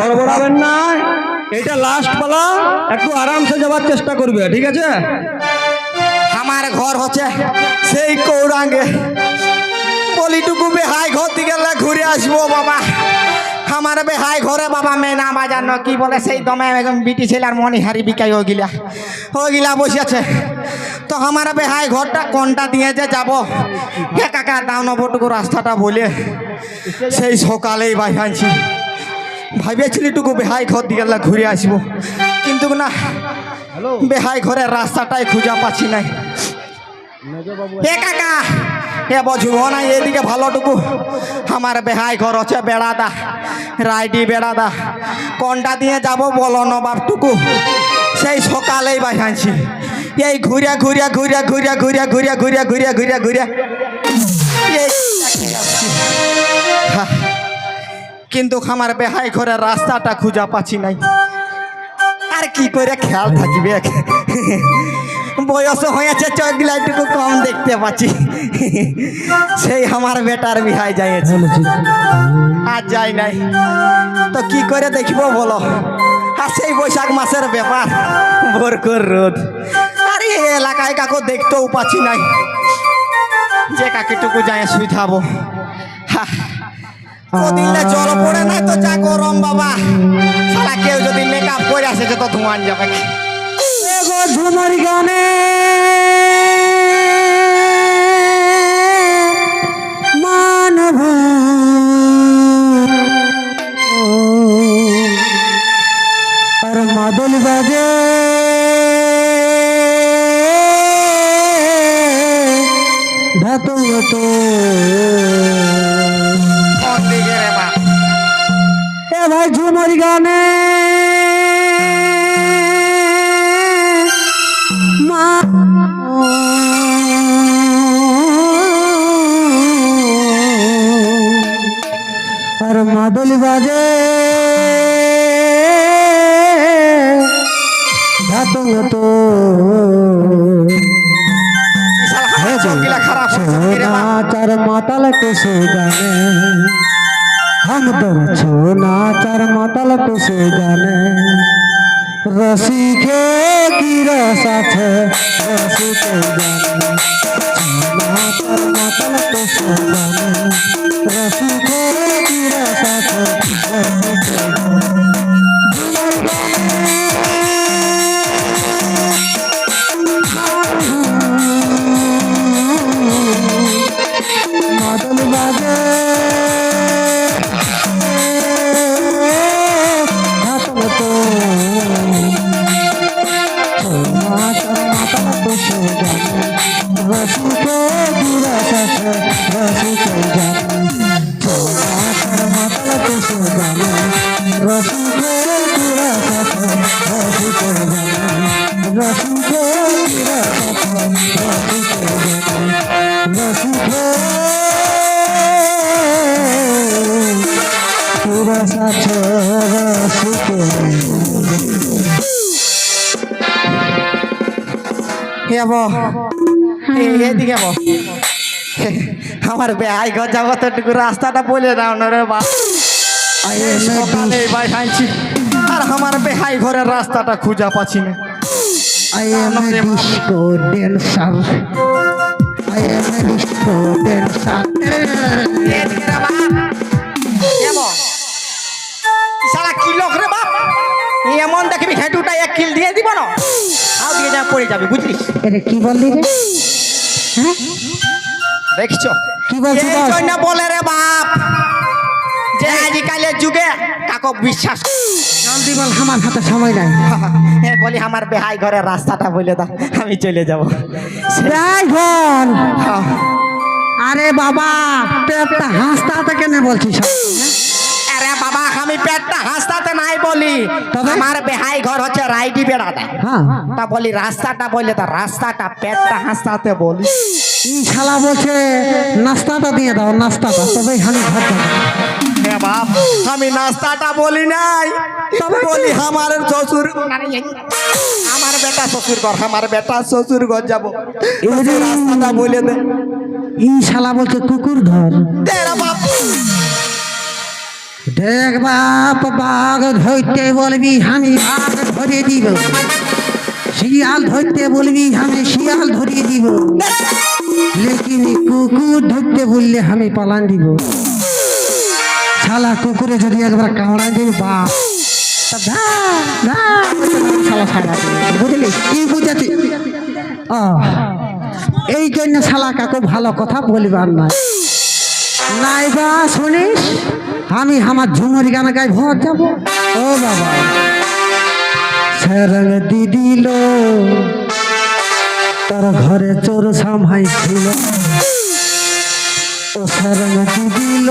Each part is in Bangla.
হড়বড়াবেন না। এটা লাস্ট পালা। একটু আরামসে যাওয়ার চেষ্টা করবে, ঠিক আছে? আমার ঘর হচ্ছে সেই কৌরাঙ্গে। বলিটুকু বেহাই ঘর দিকে ঘুরে আসব বাবা। আমার বেহাই ঘরে বাবা মেয়ে না বাজানো, কি বলে সেই দমে একদম বিটি ছেলের মনি হারি বিকাই ও গিলা। ও গিলা বসেছে তো আমার বেহাই ঘরটা কোনটা দিয়ে যে যাব? কাকা, দাও নবটুকু রাস্তাটা বলে। সেই সকালেই বাই আনছি। ভাবিয়েছিলি টুকু বেহাই ঘর দিকে গেলে ঘুরে আসব। কিন্তু না বেহাই ঘরের রাস্তাটাই খুঁজা পাচ্ছি নাই। এ কাকা এ বুঝব না এদিকে ভালোটুকু আমার বেহাই ঘর হচ্ছে বেড়াদা রাইডি বেড়াদা। কোনটা দিয়ে যাব বলো নবাবটুকু সেই সকালেই বাহাইছি এই ঘুরিয়া ঘুরিয়া ঘুরিয়া ঘুরিয়া ঘুরিয়া ঘুরিয়া ঘুরিয়া ঘুরিয়া ঘুরিয়া ঘুরিয়া। এই হা, কিন্তু আমার বেহাই ঘরের রাস্তাটা খুঁজা পাচ্ছি নাই। আর কি করে খেয়াল থাকিবে? বয়স হয়েছে চোখগুলা একটু কম দেখতে পাচ্ছি। সেই আমার বেটার বিহাই যাইছে আর যাই নাই। তো কি করে দেখব বলো? আর সেই বৈশাখ মাসের ব্যাপার, ভোরকর রোদ। আর এলাকায় কাকু দেখতেও পাচ্ছি নাই। যে কাকিটুকু যাই শুইথাবো দিনটা জল পড়ে না তো যা গরম বাবা। সারা কেউ যদি মেকআপ করে আসে তো ধোঁয়ান যাবে ঝুমার গানে। আর মাদল বাজে। ধাতং তো। হ্যাঁ চার মাতাল টুসু জানে হাম তো ছো না চার মাতাল টুসু জানে रसी के गिरा साथ रसी के जाने मातल मातल तो सजाने रसी के गिरा साथ रसी के मातल बाजे এদিকে আমার বেহাই ঘর যাব তো একটু রাস্তাটা বলে দাও না রে বা ভাই খাইছি আর আমার বেহাই ঘরের রাস্তাটা খুঁজা পাচ্ছি না। I am a disco dancer. I am a disco dancer. এদিকে রে বাপ। হে বো ই শালা কি লোক রে বাপ? এমন দেখবি হেঁটুটা এক কিল দিয়ে দিব না? আও যা পড়ে যাবে বুঝলিস? এটা কি বললি রে? হ্যাঁ? দেখছ? কি বলছিস এই জন্য বলে রে বাপ যে আজকালের যুগে কাকো বিশ্বাস জলদি বল আমার হাতে সময় নাই। এ বলি আমার বেহাই ঘরের রাস্তাটা বলে দাও আমি চলে যাব। ড্রাইভার আরে বাবা পেটটা হাসতে কেন বলছিস আরে বাবা আমি পেটটা হাসতাতে নাই বলি। তবে? আমার বেহাই ঘর হচ্ছে রাইডি বেড়াতে হ্যাঁ। তা বলি রাস্তাটা বলে তা রাস্তাটা পেটটা হাসতাতে বলি ই শালা বলছে নাস্তাটা দিয়ে দাও নাস্তাটা তবে আমি ঘর হে বাপ আমি নাস্তাটা বলি নাই। তবে বলি আমার শ্বশুর আমার বেটা শ্বশুর ঘর আমার বেটা শ্বশুর ঘর যাব। রাস্তাটা বলে দে। ই শালা বলছে কুকুর ধর। দে বাপ। দেখ বাপ, বাঘ ধরতে বলবি, আমি বাঘ ধরে দিব। শিয়াল ধরতে বলবি, আমি শিয়াল ধরিয়ে দিব। লেকিন কুকুর ধরতে বললে আমি পালান দিব। শালা কুকুরে যদি একবার কামড়া দিবি, বাপ। বুঝলি? কি এই জন্য শালা কাকু ভালো কথা বলিবার নাই নাই বা, শুনিস? আমি আমার ঝুমুর গান গাই, ভর যাব। ও বাবা। সেরঙ্গ দিদিল তোর ঘরে চোর সামাই ছিল। ও সেরঙ্গ দিদিল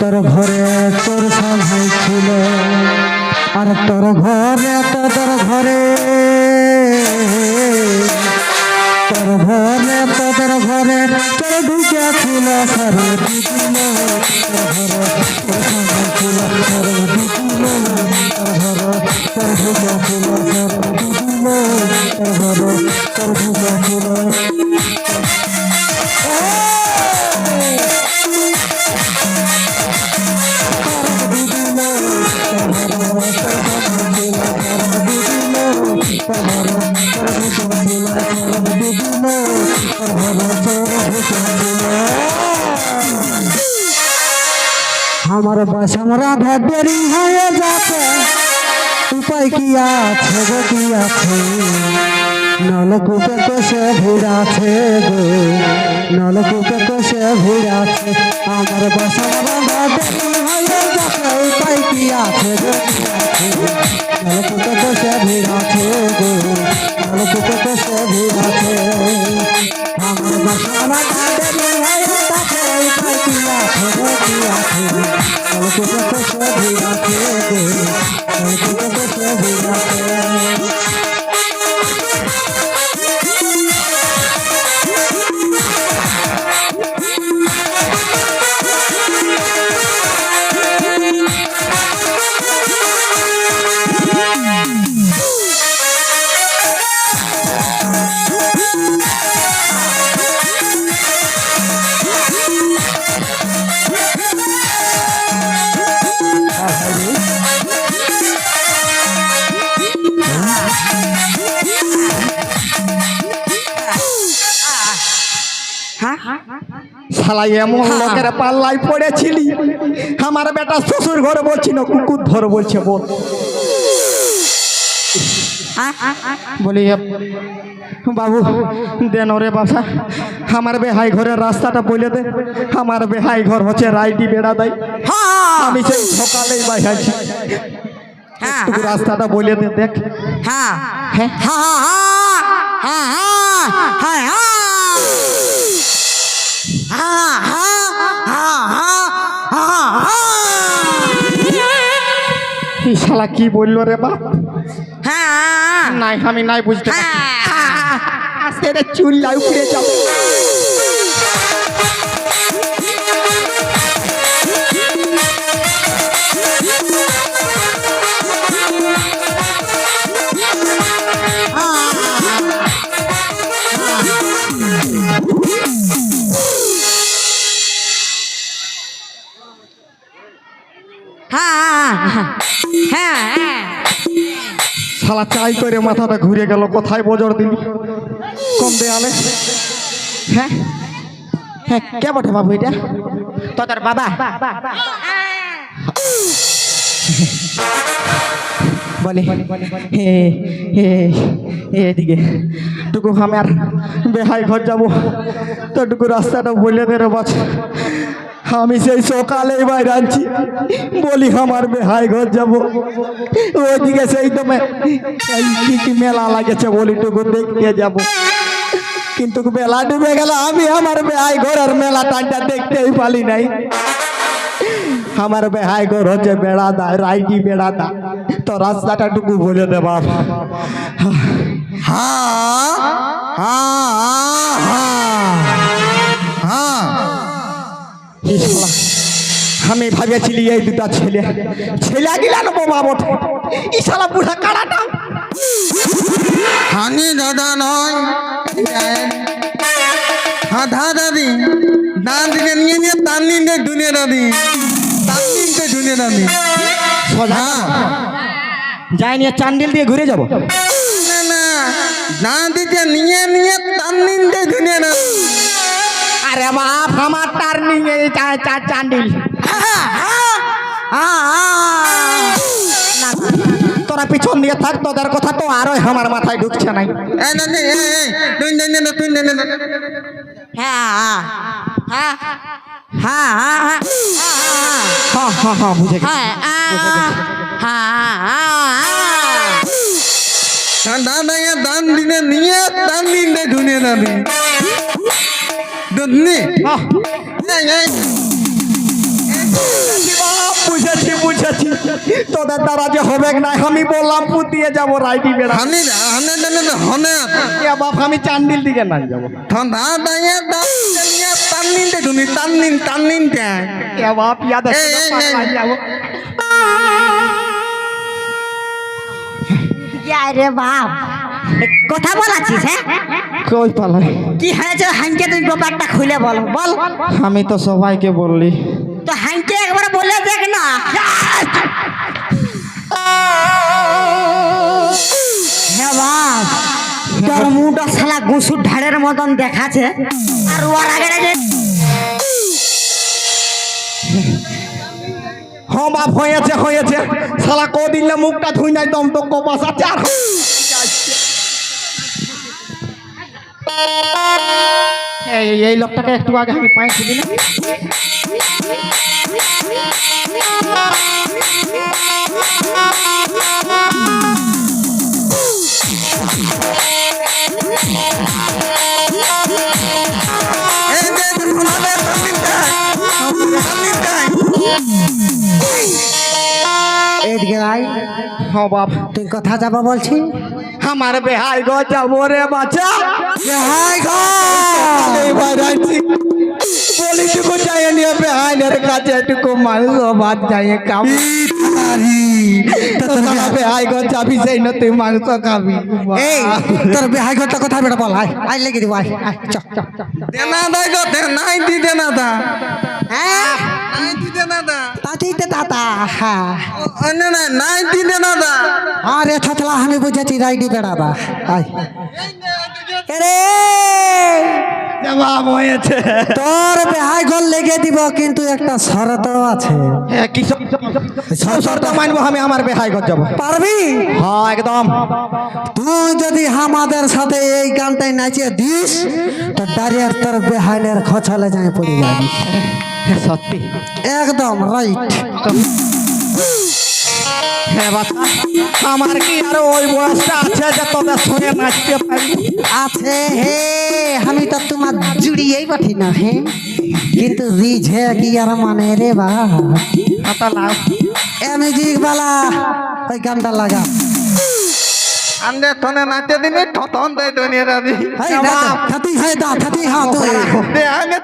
তোর ঘরে চোর সামাই ছিল। আর তোর ঘরে তোর ঘরে তোর ঘরে তোর ঘরে, তোর ঢুকে ছিল সেরঙ্গ দিদিল তোর ঘরে ছিল সেরঙ্গ দিদিল তোর ঘরে, তোর ঢুকে ছিল দিদিল তোর ঘরে, তোর ঢুকে ছিল আমার বাসামরা দেরি হয়ে যাচ্ছে উপায় কি আছে গো কি আছে? নলকূপে কষে ভিড় আছে গো। নলকূপে কষে ভিড় আছে। আমার বাসামরা দেরি হয়ে যাচ্ছে উপায় কি আছে গো কি আছে? নলকূপে কষে ভিড় আছে গো। নলকূপে কষে ভিড় আছে। আমার বাসামরা দেরি হয়ে উপায় কি আছে গো কি আছে নলকূপে কষে ভিড় আছে গো নলকূপে কষে ভিড় আছে শালা এমন লোকের পাল্লাই পড়েছিলি। আমার বেটা শ্বশুর ঘরে বলছি না কুকুর ধর বলছে বল বলি বাবু দেন ওরে বাসা আমার বেহাই ঘরের রাস্তাটা বলে দে। আমার বেহাই ঘর হচ্ছে রাইটি বেড়া দেয় আমি সেই সকালেই বাইহাইছি একটু রাস্তাটা বলে দে দেখ। হ্যাঁ। হ্যাঁ। হ্যাঁ হ্যাঁ হ্যাঁ হ্যাঁ এই শালা কি বলল রে বাপ নাই আমি নাই বুঝতে। আস্তে রে চুল্লা উপরে যাও শালা চাই করে মাথাটা ঘুরে গেল, কোথায় বজর দিবি কম দেয়ালে? হ্যাঁ? হ্যাঁ কে বটে বাবু এটা? তো তোর বাবা? বলে এদিকে। টুকু, আমি আর বেহাই ঘর যাব। তো টুকু রাস্তাটা বলে দে রে আমি সেই সকালেই বাইরে আনছি। বলি, আমার বেহাই ঘর যাব। ওইদিকে সেই এই কি মেলা লাগেছে বলি টুকু দেখতে যাব। কিন্তু বেলা ডুবে গেল, আমি আমার বেহাই ঘরের মেলা টানটা দেখতেই পালি নাই। আমার বেহাই ঘর হচ্ছে বেড়া দা, রাইটি বেড়া দা। তো রাস্তাটা টুকু বলে দে বাপ হ্যাঁ হ্যাঁ হ্যাঁ আমি ভাবেছিলি এই দুটা ছেলে। ছেলে গিলা না বোমা বটে। ই শালা বুড়া কাড়াটা। হানি দাদা নয়। হ্যাঁ দা দাদি দাদিকে নিয়ে নিয়ে তার নিয়ে দুনিয়া দাদি। তার নিন্দে দুনিয়া নামি সোজা। যাই নিয়ে চান্ডিল দিয়ে ঘুরে যাব। না না না। দিতে নিয়ে নিয়ে তার নিন্দে দুনিয়া নামি আরে বাপ আমার তার নিয়ে চান্ডিল তোরা পিছন দিয়ে থাক তোদের কথা তো আরও আমার মাথায় ঢুকছে নাই হ্যাঁ হ্যাঁ হ্যাঁ হ্যাঁ হ্যাঁ হ্যাঁ হ্যাঁ বুঝে হ্যাঁ হ্যাঁ দান দিনে নিয়ে দান দিনে ধুনে না দুধনি বাপ, বুঝেছি বুঝেছি তোদের দ্বারা যে হবে না আমি বললাম পুতিয়ে যাব রাইটি বেড়া। হানি হানে না না হনে বাপ আমি চান্ডিল দিকে না যাব। ঠান্ডা দাঁড়িয়ে দাঁড়িয়ে নিয়ে তার নিন্দে দুনি তার নিন এ বাপ ইয়াদ। যাব। বাপ। কথা বলাছিস হ্যাঁ? কই পালাই? কি হয়েছে? হাঙ্কে তুই ব্যাপারটা খুলে বল বল। আমি তো সবাইকে বললি। তো হাঙ্কে একবার বলে দেখ না। হ্যাঁ বাপ তোর মুখটা শালা গুসুর ঢাড়ের মতন দেখাছে আর ওর আগে হ্যাঁ বাপ হয়েছে হয়েছে। শালা কদিন মুখটা ধুই নাই দম তো কপাস আছে আর এই লোকটাকে একটু আগে আমি পায়ে তুলি না? এদিকে আয়। হ্যাঁ বাপ তুই কথা যাব বলছি। আমার বেহাই গো যাব রে বাচ্চা বেহাই গো। এবার আছি বেহাইনের কাছে ভাত বেহাই যাবি সেই না তুই মাংস খাবি এই তোর বিহাই ঘরটা কোথায় বেটা বল আয় আয় লেগে দিব আয় চ। দেনা গো নাই দি দেনা দা। হ্যাঁ? নাই দি দেনা দা। তাতেই তো দাদা হ্যাঁ। ও না না নাই দি দেনা দা। আরে ছতলা আমি বুঝেছি রাইডি বেড়াবা আয়। রে জবাব হয়েছে। তোর বেহাই লেগে দিব কিন্তু একটা শরত আছে। হ্যাঁ কি শর্ত? মানবো আমি আমার বেহাই ঘর যাব। পারবি? হ্যাঁ একদম। তুই যদি আমাদের সাথে এই গানটাই নাচিয়ে দিস তো তোর বেহাইনের খছলে যায় পড়ে যাবি সত্যি। একদম রাইট। হ্যাঁ বাচ্চা আমার কি আর ওই বয়সটা আছে যে তোদের সঙ্গে নাচতে পারি? আছে হে। আমি তো তোমার জুড়িয়েই পাঠি না হে? কিন্তু রিঝে কি আর মানে রে বা? হাতা লাও। এ মিউজিক বালা ওই গানটা লাগা। আন্দে তনে নাচে দিনে ঠতন দেই দুনিয়া রাবি এই হয় দা থাতি হা তুই দে আনে